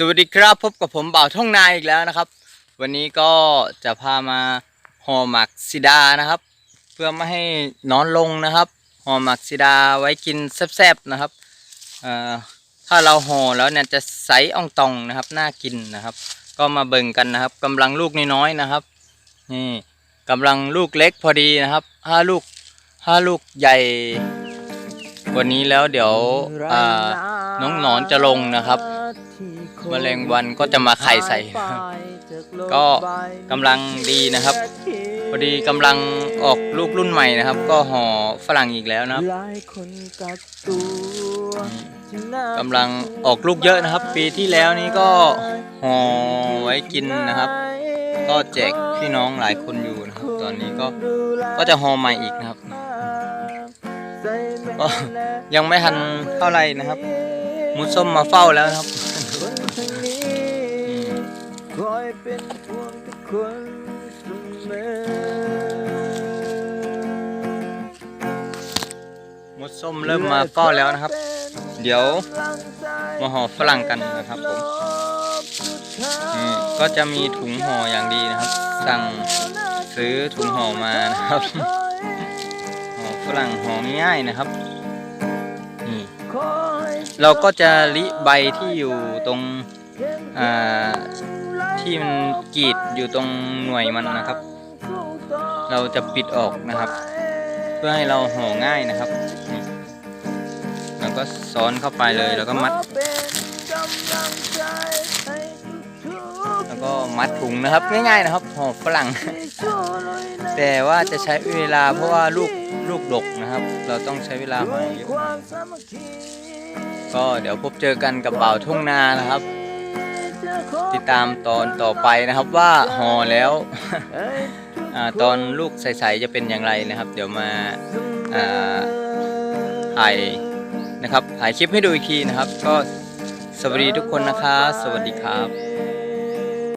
สวัสดีครับพบกับผมบ่าวท่องนาอีกแล้วนะครับ วันนี้ก็จะพามาห่อหมักซิดานะครับ เพื่อไม่ให้นอนลงนะครับห่อหมักซิดาไว้กินแซ่บๆนะครับถ้าเราห่อแล้วเนี่ยจะใสอ่องตองนะครับน่ากินนะครับ ก็มาเบิ่งกันนะครับกำลังลูกน้อยๆนะครับนี่กำลังลูกเล็กพอดีนะครับห้าลูกห้าลูกใหญ่กว่านี้แล้วเดี๋ยวน้องหนอนจะลงนะครับ แมลงวันก็จะมาไข่ใส่นะครับก็กำลังดีนะครับ พอดีกำลังออกลูกรุ่นใหม่นะครับ ก็ห่อฝรั่งอีกแล้วนะครับหลายคนกักตัวที่น่ากำลังออกลูกเยอะนะครับ ปีที่แล้วนี้ก็ห่อไว้กินนะครับ ก็แจกพี่น้องหลายคนอยู่นะครับ ตอนนี้ก็ก็จะห่อใหม่อีกนะครับก็ยังไม่ทันเท่าไหร่นะครับ มุดส้มมาเฝ้าแล้วนะครับ คนคนนี้อืมคอยเป็นห่วงทุกคนเสมอมุดส้มเริ่มมาเฝ้าแล้วนะครับ เดี๋ยวมาห่อฝรั่งกันนะครับผมอืมก็จะมีถุงห่ออย่างดีนะครับ สั่งซื้อถุงห่อมานะครับห่อฝรั่งห่อง่ายๆนะครับนี่ เราก็จะลิใบที่อยู่ตรงที่มันกรีดอยู่ตรงหน่วยมันนะครับ เราจะปิดออกนะครับ เพื่อให้เราห่อง่ายนะครับแล้วก็ซ้อนเข้าไปเลยแล้วก็มัด แล้วก็มัดถุงนะครับง่ายๆนะครับห่อฝรั่ง แต่ว่าจะใช้เวลาเพราะว่าลูกลูกดกนะครับ เราต้องใช้เวลาห่อเยอะ ก็เดี๋ยวพบเจอกันกับบ่าวทุ่งนานะครับ ติดตามตอนต่อไปนะครับว่าห่อแล้วอตอนลูกใสๆจะเป็นอย่างไรนะครับ เดี๋ยวมาอ่าถ่ายนะครับถ่ายคลิปให้ดูอีกทีนะครับ ก็สวัสดีทุกคนนะครับสวัสดีครับ